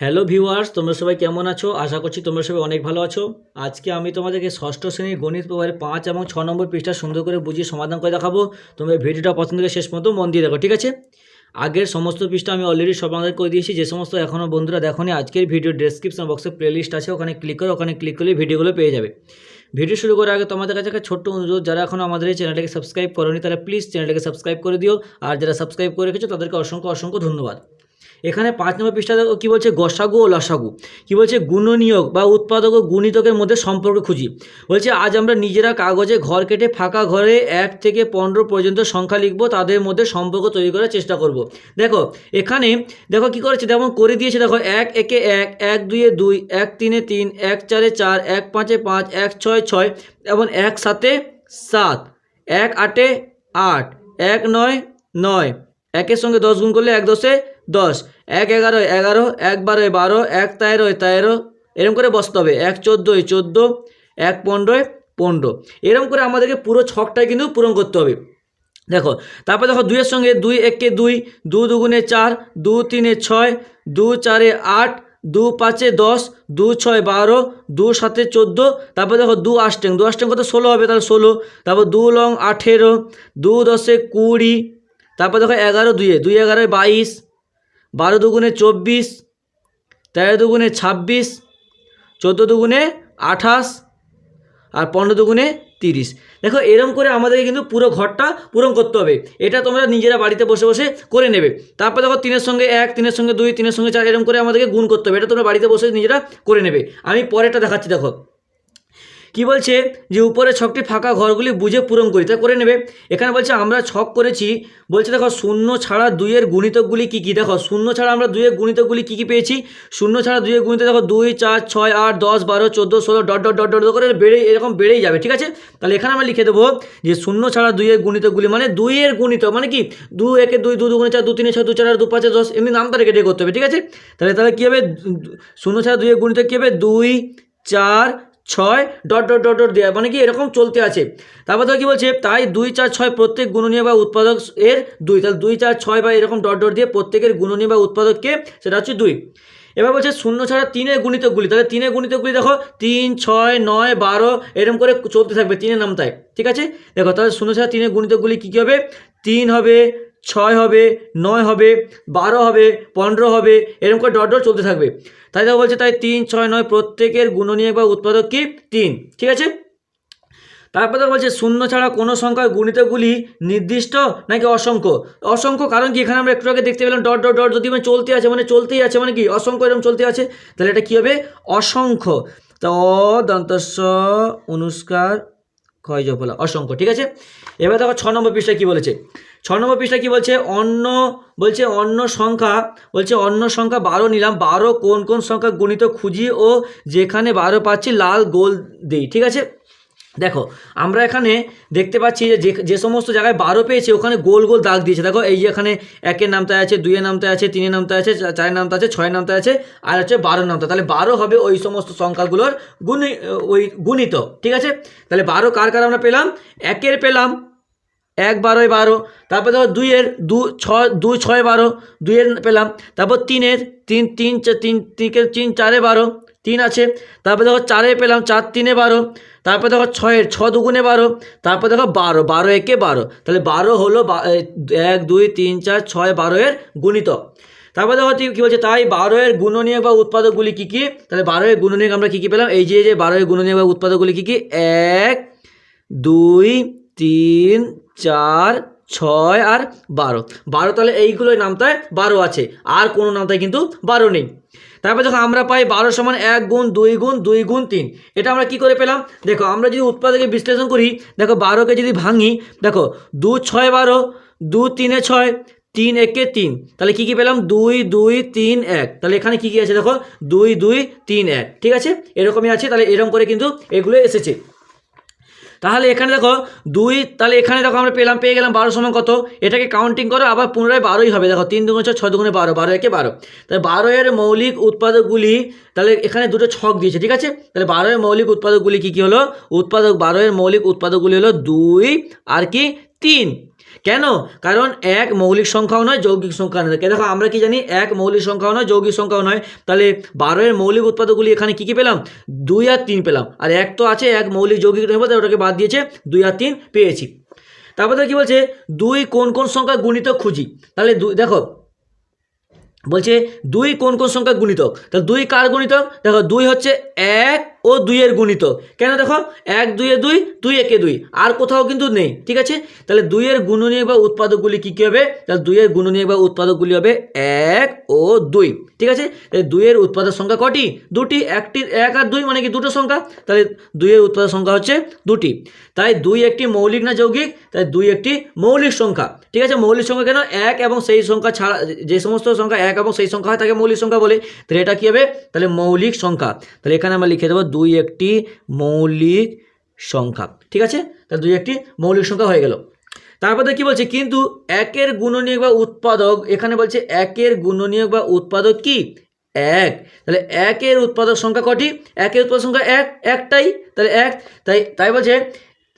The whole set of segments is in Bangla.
হ্যালো ভিউয়ার্স তোমরা সবাই কেমন আছো? আশা করছি তোমরা সবাই অনেক ভালো আছো। আজকে আমি তোমাদেরকে ষষ্ঠ শ্রেণির গণিত পেপারে পাঁচ এবং ছ নম্বর পৃষ্ঠা সুন্দর করে বুঝিয়ে সমাধান করে দেখাবো। তোমরা ভিডিওটা পছন্দ করে শেষ মতো মন দিয়ে দেখো, ঠিক আছে? আগের সমস্ত পৃষ্ঠা আমি অলরেডি সমাধান করে দিয়েছি। যে সমস্ত এখনও বন্ধুরা দেখোনি, আজকের ভিডিও ডেসক্রিপশন বক্সে প্লেলিস্ট আছে, ওখানে ক্লিক করে, ওখানে ক্লিক করলে ভিডিওগুলো পেয়ে যাবে। ভিডিও শুরু করার আগে তোমাদের কাছে একটা ছোট্ট অনুরোধ, যারা এখন আমাদের এই চ্যানেলটাকে সাবস্ক্রাইব করোনি তারা প্লিজ চ্যানেলটাকে সাবস্ক্রাইব করে দিও। আর যারা সাবস্ক্রাইব করে রেখেছো, তাদেরকে অসংখ্য অসংখ্য ধন্যবাদ। এখানে পাঁচ নম্বর পৃষ্ঠা দেখো, কী বলছে? গসাগু ও লসাগু। কী বলছে? গুণনীয়ক বা উৎপাদক ও গুণিতকের মধ্যে সম্পর্ক খুঁজি। বলছে, আজ আমরা নিজেরা কাগজে ঘর কেটে ফাঁকা ঘরে এক থেকে পনেরো পর্যন্ত সংখ্যা লিখব, তাদের মধ্যে সম্পর্ক তৈরি করার চেষ্টা করব। দেখো, এখানে দেখো কি করেছে? যেমন করে দিয়েছে, দেখো, এক, একে এক এক দুইয়ে দুই, এক, তিনে তিন, এক, চারে চার, এক, পাঁচে পাঁচ, এক, ছয় ছয়, এবং এক, সাতে সাত, এক, আটে আট, এক, নয় নয়, একের সঙ্গে দশ গুণ করলে এক, দশে দশ, এক এগারো এগারো, এক বারোয় বারো, এক তেরোয় তেরো এরকম করে বসতে হবে। এক চোদ্দোয় চোদ্দ, এক পনেরোয় পনেরো। এরকম করে আমাদেরকে পুরো ছকটাই কিন্তু পূরণ করতে হবে। দেখো, তারপর দেখো দুইয়ের সঙ্গে দুই একে দুই, দু দুগুণে চার, দু তিনে ছয়, দু চারে আট, দু পাঁচে দশ, দু ছয় বারো, দু সাতে চোদ্দ, তারপর দেখো দু আষ্টেং দু আষ্টেং কত ষোলো হবে তাহলে ষোলো, তারপর দু লং আঠেরো, দু দশে কুড়ি, তারপর দেখো এগারো দুইয়ে, দুই এগারোয় বাইশ বারো দুগুণে চব্বিশ, তেরো দুগুণে ছাব্বিশ, চোদ্দ দুগুণে আঠাশ আর পনেরো দুগুণে তিরিশ। দেখো, এরম করে আমাদেরকে কিন্তু পুরো ঘরটা পূরণ করতে হবে। এটা তোমরা নিজেরা বাড়িতে বসে বসে করে নেবে। তারপর দেখো, তিনের সঙ্গে এক, তিনের সঙ্গে দুই, তিনের সঙ্গে চার, এরম করে আমাদেরকে গুণ করতে হবে। এটা তোমরা বাড়িতে বসে নিজেরা করে নেবে। আমি পরেরটা দেখাচ্ছি, দেখো। কি বলছে? যে উপরে ছকটি ফাঁকা ঘরগুলি বুঝে পূরণ করি। তা করে নেবে। এখানে বলছে, আমরা ছক করেছি। বলছে, দেখো, শূন্য ছাড়া দুইয়ের গুণিতকগুলি কী কী? দেখো, শূন্য ছাড়া আমরা দুইয়ের গুণিতকগুলি কী কী পেয়েছি? শূন্য ছাড়া দুইয়ের গুণিত দেখো, দুই, চার, ছয়, আট, দশ, বারো, চোদ্দ, ষোলো, ডট ডট ডট ডট করে বেড়ে, এরকম বেড়েই যাবে, ঠিক আছে? তাহলে এখানে আমরা লিখে দেবো যে, শূন্য ছাড়া দুইয়ের গুণিতকগুলি মানে দুইয়ের গুণিত মানে কি? দু, একে দুই, দু, দুগুণে চার, দু, তিনে ছয়, দু, চার দু, পাঁচে দশ, এমনি নামটা রেখে রেখে করতে হবে, ঠিক আছে? তাহলে তাহলে কী হবে? শূন্য ছাড়া দুইয়ের গুণিত কী হবে? দুই, চার ছয় ডট ডট ডট ডট দেওয়া মানে কি এরকম চলতে আছে। তারপর তো কী বলছে, তাই দুই, চার, ছয় প্রত্যেক গুণনীয় বা উৎপাদক এর দুই। তাহলে দুই, চার, ছয় বা এরকম ডট ডট দিয়ে প্রত্যেকের গুণনীয় বা উৎপাদককে সেটা হচ্ছে দুই। এবার বলছে শূন্য ছাড়া তিনের গুণিতকগুলি তাহলে তিনের গুণিতকগুলি দেখো, তিন, ছয়, নয়, বারো এরকম করে চলতে থাকবে তিনের নামতায় ঠিক আছে? দেখো, তাহলে শূন্য ছাড়া তিনের গুণিতকগুলি কী কী হবে? তিন হবে ছয় হবে, নয় হবে, বারো হবে, পনেরো হবে, এরকম করে ডট ডট চলতে থাকবে। তাই দেখো বলছে, তাই তিন, ছয়, নয় প্রত্যেকের গুণনীয় বা উৎপাদক কি? তিন। ঠিক আছে? তারপর তো বলছে, শূন্য ছাড়া কোনো সংখ্যার গুণিতগুলি নির্দিষ্ট নাকি অসংখ্য? অসংখ্য কারণ কি? এখানে আমরা একটু আগে দেখতে পেলাম, ডট ডট ডট যদি মানে চলতে আছে মানে চলতেই আছে মানে কি? অসংখ্য এরকম চলতে আছে, তাহলে এটা কী হবে? অসংখ্য। তা, অ, দন্তস্ব অনুষ্কার ক্ষয় জফলা অসংখ্য, ঠিক আছে? এবার দেখো ছ নম্বর পৃষ্ঠা কী বলেছে? ছ নম্বর পৃষ্ঠা কী বলছে? অন্য বলছে অন্য সংখ্যা, বলছে অন্য সংখ্যা বারো নিলাম। বারো কোন কোন সংখ্যা গণিত খুঁজি ও যেখানে বারো পাচ্ছি লাল গোল দেই, ঠিক আছে? দেখো, আমরা এখানে দেখতে পাচ্ছি যে যে- সমস্ত জায়গায় বারো পেয়েছে, ওখানে গোল গোল দাগ দিয়েছে। দেখো, এই যে এখানে একের নামতে আছে, দুইয়ের নামতে আছে, তিনের নামতে আছে চারের নামতে আছে, ছয়ের নামতে আছে, আর হচ্ছে বারোর নামতে তাহলে বারো হবে ওই সমস্ত সংখ্যাগুলোর গুণি ওই গুণিত, ঠিক আছে? তাহলে বারো কার কার আমরা পেলাম? একের পেলাম, এক বারোয় বারো, তারপর দেখো দুইয়ের দু ছয় দু ছয় বারো, দুইয়ের পেলাম, তারপর তিনের তিন তিন তিন তিনকে তিন চারে বারো তিন আছে। তারপর দেখো চারে পেলাম, চার তিনে বারো। তারপর দেখো ছয়ের, ছ দুগুণে বারো। তারপর দেখো বারো বারো একে বারো। তাহলে বারো হলো এক, দুই, তিন, চার, ছয়, বারো এর গুণিত তারপর দেখো তুই কী বলছে? তাই বারো এর গুণনীয়ক বা উৎপাদকগুলি কী কী? তাহলে বারো এর গুণনীয়ক আমরা কী কী পেলাম? এই যে যে বারো এর গুণনীয়ক বা উৎপাদকগুলি কী কী? এক, দুই, তিন, চার ছয় আর বারো। বারো তাহলে এইগুলোর নামতায় বারো আছে। আর কোনো নামতায় কিন্তু বারো নেই। তারপর দেখো আমরা পাই বারো সমান এক গুণ দুই গুণ দুই গুণ তিন, এটা আমরা কি করে পেলাম? দেখো, আমরা যদি উৎপাদকে বিশ্লেষণ করি, দেখো, বারোকে যদি ভাঙি, দেখো, দু ছয় বারো, দু তিনে ছয়, তিন একে তিন, তাহলে কি কি পেলাম? দুই দুই, তিন, এক। তাহলে এখানে কি কি আছে? দেখো, দুই দুই, তিন, এক। ঠিক আছে? এরকমই আছে, তাহলে এরকম করে কিন্তু এগুলো এসেছে। তাহলে এখানে দেখো দুই, তাহলে এখানে দেখো আমরা পেলাম, পেয়ে গেলাম বারো সমান কত? এটাকে কাউন্টিং করো, আবার পুনরায় বারোই হবে। দেখো তিন দুগুণে ছয় ছয় দুগুণে বারো বারো একে বারো। তাহলে বারো এর মৌলিক উৎপাদকগুলি, তাহলে এখানে দুটো ছক দিয়েছে, ঠিক আছে? তাহলে বারো এর মৌলিক উৎপাদকগুলি কী কী হলো? উৎপাদক, বারো এর মৌলিক উৎপাদকগুলি হলো দুই আর কি তিন। কেন? কারণ এক মৌলিক সংখ্যাও নয়, যৌগিক সংখ্যা নয়। দেখো, আমরা কি জানি, এক মৌলিক সংখ্যাও নয়, যৌগিক সংখ্যাও নয়। তাহলে বারোয়ের মৌলিক উৎপাদকগুলি এখানে কী কী পেলাম? দুই আর তিন পেলাম। আর এক তো আছে, এক মৌলিক যৌগিক তাই ওটাকে বাদ দিয়েছে, দুই আর তিন পেয়েছি। তারপরে কি বলছে, দুই কোন কোন সংখ্যা গুণিত খুঁজি? তাহলে দুই, দেখো, বলছে দুই কোন কোন সংখ্যা গুণিতক তাহলে দুই কার গুণিতক দেখো, দুই হচ্ছে এক ও দুইয়ের গুণিত। কেন দেখো? এক দুইয়ে দুই দুই একে দুই। আর কোথাও কিন্তু নেই, ঠিক আছে? তাহলে দুইয়ের গুণনীয়ক বা উৎপাদকগুলি কী কী হবে? তাহলে দুইয়ের গুণনীয়ক বা উৎপাদকগুলি হবে এক ও দুই, ঠিক আছে? তাহলে দুইয়ের উৎপাদক সংখ্যা কটি? দুটি। একটি এক আর দুই মানে কি দুটো সংখ্যা? তাহলে দুইয়ের উৎপাদক সংখ্যা হচ্ছে দুটি। তাই দুই একটি মৌলিক না যৌগিক? তাই দুই একটি মৌলিক সংখ্যা, ঠিক আছে? মৌলিক সংখ্যা কেন? এক এবং সেই সংখ্যা ছাড়া যে সমস্ত সংখ্যা, এক এবং সেই সংখ্যা হয় তাকে মৌলিক সংখ্যা বলে। তাহলে এটা কী হবে? তাহলে মৌলিক সংখ্যা। তাহলে এখানে আমরা লিখে দেবো দুই একটি মৌলিক সংখ্যা, ঠিক আছে? তাহলে দুই একটি মৌলিক সংখ্যা হয়ে গেল। তারপরে কি বলছে? কিন্তু একের গুণনীয়ক বা উৎপাদক, এখানে বলছে একের গুণনীয়ক বা উৎপাদক কি? এক। তাহলে একের উৎপাদক সংখ্যা কটি? একের উৎপাদক সংখ্যা এক, একটাই। তাহলে এক, তাই তাই বলছে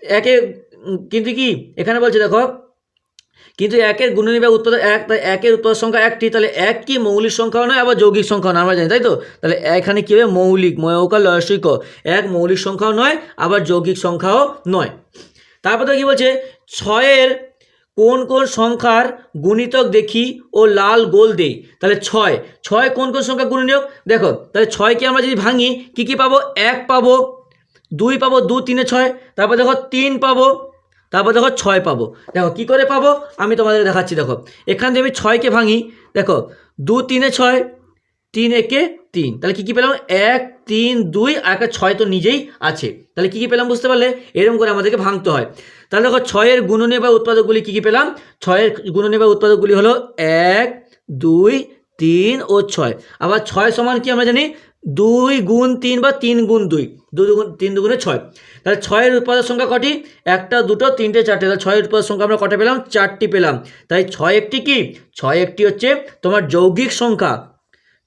একে, কিন্তু কি? এখানে বলছে দেখো কিন্তু একের গুণনী বা উৎপাদক এক, তাই একের উৎপাদক সংখ্যা একটি, তাহলে এক কি মৌলিক সংখ্যাও নয় আবার যৌগিক সংখ্যাও নয় আমরা জানি, তাই তো? তাহলে এখানে কী হবে? মৌলিক, ময়ৌকা, লয়সিক। এক মৌলিক সংখ্যাও নয়, আবার যৌগিক সংখ্যাও নয়। তারপরে কি বলছে? ছয়ের কোন কোন সংখ্যার গুণিতক দেখি ও লাল গোল দেই। তাহলে ছয় ছয় কোন কোন সংখ্যা গুণনীয়ক দেখো, তাহলে ছয়কে আমরা যদি ভাঙি, কি কি পাবো? এক পাবো, দুই পাবো, দু, তিনে ছয়, তারপর দেখো তিন পাবো তারপর দেখো ছয় পাবো। দেখো, কি করে পাবো? আমি তোমাদের দেখাচ্ছি, দেখো। এখান থেকে আমি ছয়কে ভাঙি, দেখো, দু, তিনে ছয়, তিন একে তিন। তাহলে কী কী পেলাম? এক, তিন, দুই, আর একটা ছয় তো নিজেই আছে। তাহলে কী কী পেলাম বুঝতে পারলে? এরকম করে আমাদেরকে ভাঙতে হয়। তাহলে দেখো, ছয়ের গুণনে বা উৎপাদকগুলি কী কী পেলাম? ছয়ের গুণনে বা উৎপাদকগুলি হলো এক, দুই, তিন ও ছয়। আবার ছয় সমান কি আমরা জানি? দুই গুণ তিন বা তিন গুণ দুই। দু দুগুণ তিন দুগুণে ছয়। তাহলে ছয়ের উৎপাদক সংখ্যা কটি? একটা, দুটো, তিনটে, চারটে। তাহলে ছয়ের উৎপাদক সংখ্যা আমরা কটা পেলাম? চারটি পেলাম। তাই ছয় একটি কি? ছয় একটি হচ্ছে তোমার যৌগিক সংখ্যা।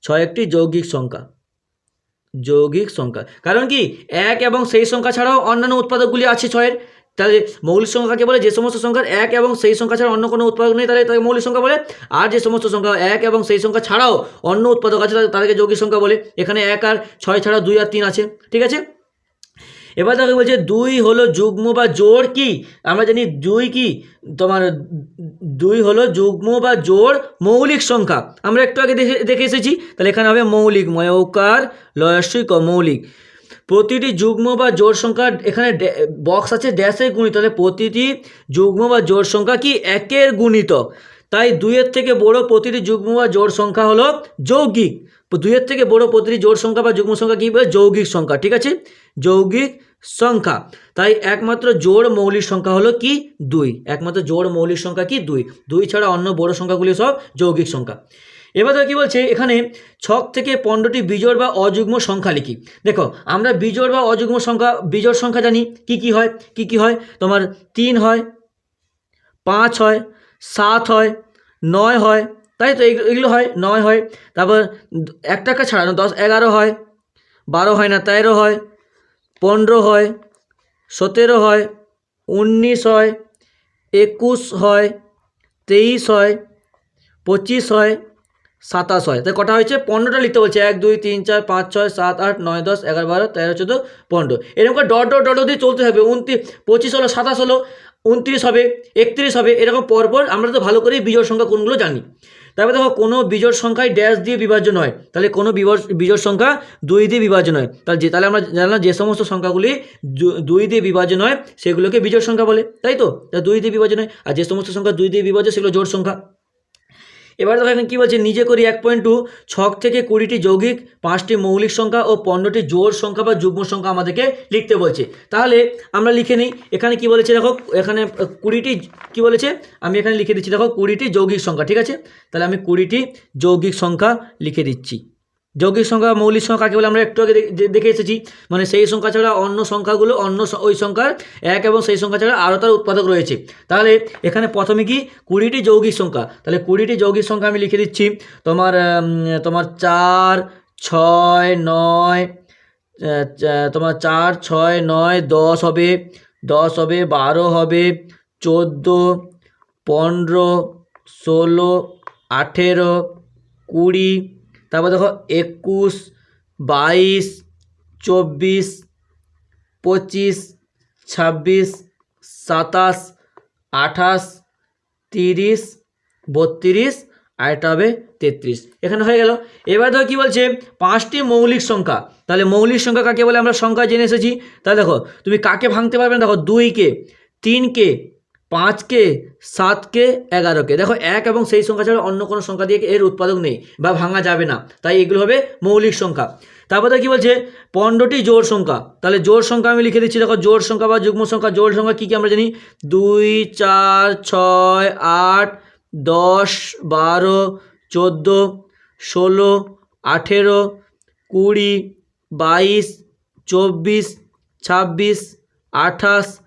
ছয় একটি যৌগিক সংখ্যা। যৌগিক সংখ্যা। কারণ কি? এক এবং সেই সংখ্যা ছাড়াও অন্যান্য উৎপাদকগুলি আছে ছয়ের। তাহলে মৌলিক সংখ্যাকে বলে? যে সমস্ত সংখ্যার এক এবং সেই সংখ্যা ছাড়া অন্য কোনো উৎপাদক নেই, তাহলে তাকে মৌলিক সংখ্যা বলে। আর যে সমস্ত সংখ্যা এক এবং সেই সংখ্যা ছাড়াও অন্য উৎপাদক আছে, তাদের- তাদেরকে যৌগিক সংখ্যা বলে। এখানে এক আর ছয় ছাড়া দুই আর তিন আছে। ঠিক আছে? এবার তাকে বলছে, দুই হলো যুগ্ম বা জোড় কি? আমরা জানি দুই কি? তোমার দুই হলো যুগ্ম বা জোড় মৌলিক সংখ্যা। আমরা একটু আগে দেখে দেখে এসেছি। তাহলে এখানে হবে মৌলিক ময়ৌকার লয়স্বিক মৌলিক প্রতিটি যুগ্ম বা জোর সংখ্যা এখানে বক্স আছে ড্যাশের গুণিত। তাহলে প্রতিটি যুগ্ম বা জোর সংখ্যা কি? একের গুণিতক তাই দুইয়ের থেকে বড় প্রতিটি যুগ্ম বা জোড় সংখ্যা হলো যৌগিক। দুইয়ের থেকে বড় প্রতিটি জোড় সংখ্যা বা যুগ্ম সংখ্যা কী? যৌগিক সংখ্যা, ঠিক আছে? যৌগিক সংখ্যা। তাই একমাত্র জোড় মৌলিক সংখ্যা হলো কি? দুই। একমাত্র জোড় মৌলিক সংখ্যা কি? দুই। দুই ছাড়া অন্য বড় সংখ্যাগুলি সব যৌগিক সংখ্যা। এবার দেখো কি বলছে? এখানে ছক থেকে পনেরোটি বিজোড় বা অযুগ্ম সংখ্যা লিখি। দেখো, আমরা বিজোড় বা অযুগ্ম সংখ্যা, বিজোড় সংখ্যা জানি। কি কি হয়? কি কি হয়? তোমার তিন হয়, পাঁচ হয়, সাত হয়, নয় হয়, তাই তো? এগুলো হয়, নয় হয়। তারপর এক টাকা ছাড়ানো, দশ, এগারো হয়, বারো হয় না, তেরো হয়, পনেরো হয়, সতেরো হয়, উনিশ হয়, একুশ হয়, তেইশ হয়, পঁচিশ হয় সাতাশ হয়। তাই কটা হয়েছে? পনেরোটা লিখতে বলছে। এক, দুই, তিন, চার, পাঁচ, ছয়, সাত, আট, নয়, দশ, এগারো, বারো, তেরো, চোদ্দ, পনেরো। এরকম করে ডট ডট ডট দিয়ে চলতে হবে। উনত্রিশ পঁচিশ হলো, সাতাশ হলো, উনত্রিশ হবে, একত্রিশ হবে, এরকম পরপর আমরা তো ভালো করেই বিজোড় সংখ্যা কোনগুলো জানি। তারপরে দেখো, কোনো বিজোড় সংখ্যায় ড্যাশ দিয়ে বিভাজন হয় তাহলে কোনো বিজোড় সংখ্যা দুই দিয়ে বিভাজন হয় তাহলে যে, তাহলে আমরা জানলাম যে সমস্ত সংখ্যাগুলি দুই দিয়ে বিভাজন হয় সেগুলোকে বিজোড় সংখ্যা বলে। তাই তো? দুই দিয়ে বিভাজন হয় আর যে সমস্ত সংখ্যা দুই দিয়ে বিভাজন সেগুলো জোড় সংখ্যা। এবার দেখো এখানে কী বলছে? নিজে করি এক পয়েন্ট টু ছক থেকে কুড়িটি যৌগিক, পাঁচটি মৌলিক সংখ্যা ও পনেরোটি জোর সংখ্যা বা যুগ্ম সংখ্যা আমাদেরকে লিখতে বলছে। তাহলে আমরা লিখে নিই, এখানে কি বলেছে দেখো? এখানে কুড়িটি, কি বলেছে? আমি এখানে লিখে দিচ্ছি দেখো, কুড়িটি যৌগিক সংখ্যা, ঠিক আছে? তাহলে আমি কুড়িটি যৌগিক সংখ্যা লিখে দিচ্ছি। যৌগিক সংখ্যা, মৌলিক সংখ্যা কাকে বলে? আমরা একটু আগে দেখে এসেছি। মানে সেই সংখ্যা ছাড়া অন্য সংখ্যাগুলো, অন্য ওই সংখ্যার এক এবং সেই সংখ্যা ছাড়া আরও তার উৎপাদক রয়েছে। তাহলে এখানে প্রথমে কি? কুড়িটি যৌগিক সংখ্যা। তাহলে কুড়িটি যৌগিক সংখ্যা আমি লিখে দিচ্ছি। তোমার তোমার চার, ছয়, নয় তোমার চার, ছয়, নয়, দশ হবে। দশ হবে, বারো হবে, চোদ্দ, পনেরো, ষোলো, আঠেরো, কুড়ি তারপর দেখো একুশ, বাইশ, চব্বিশ, পঁচিশ, ছাব্বিশ, সাতাশ, আঠাশ, তিরিশ, বত্রিশ, আর এটা হবে তেত্রিশ। এখানে হয়ে গেল। এবার দেখো কী বলছে? পাঁচটি মৌলিক সংখ্যা। তাহলে মৌলিক সংখ্যা কাকে বলে? আমরা সংখ্যা জেনে এসেছি। তাহলে দেখো, তুমি কাকে ভাঙতে পারবে না? দেখো, দুইকে, তিনকে পাঁচকে, সাতকে, এগারোকে। দেখো, এক এবং সেই সংখ্যা ছাড়া অন্য কোনো সংখ্যা দিয়ে এর উৎপাদক নেই বা ভাঙা যাবে না। তাই এগুলো হবে মৌলিক সংখ্যা। তারপরে কী বলছে, পনেরোটি জোড় সংখ্যা। তাহলে জোড় সংখ্যা আমি লিখে দিচ্ছি, দেখো, জোড় সংখ্যা বা যুগ্ম সংখ্যা, জোড় সংখ্যা কী কী আমরা জানি? দুই, চার, ছয়, আট, দশ, বারো, চোদ্দ, ষোলো, আঠেরো, কুড়ি, বাইশ, চব্বিশ, ছাব্বিশ, আঠাশ,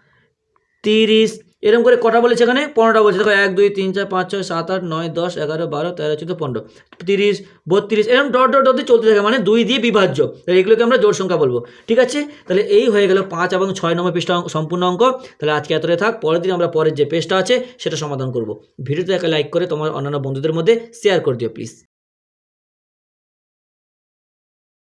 তিরিশ এরকম করে কটা বলেছে এখানে? পনেরোটা বলছে। দেখো, এক, দুই, তিন, চার, পাঁচ, ছয়, সাত, আট, নয়, দশ, এগারো, বারো, তেরো, চোদ্দ, পনেরো, তিরিশ, বত্রিশ, এরকম ডট ডট ডট চলতে থাকে। মানে দুই দিয়ে বিভাজ্য। তাহলে এগুলোকে আমরা জোর সংখ্যা বলব। ঠিক আছে? তাহলে এই হয়ে গেল পাঁচ এবং ছয় নম্বর পৃষ্ঠা সম্পূর্ণ অঙ্ক। তাহলে আজকে এতটাই থাক। পরের দিন আমরা পরের যে পেজটা আছে, সেটা সমাধান করব। ভিডিওতে একটা লাইক করে তোমার অন্যান্য বন্ধুদের মধ্যে শেয়ার করে দিও প্লিজ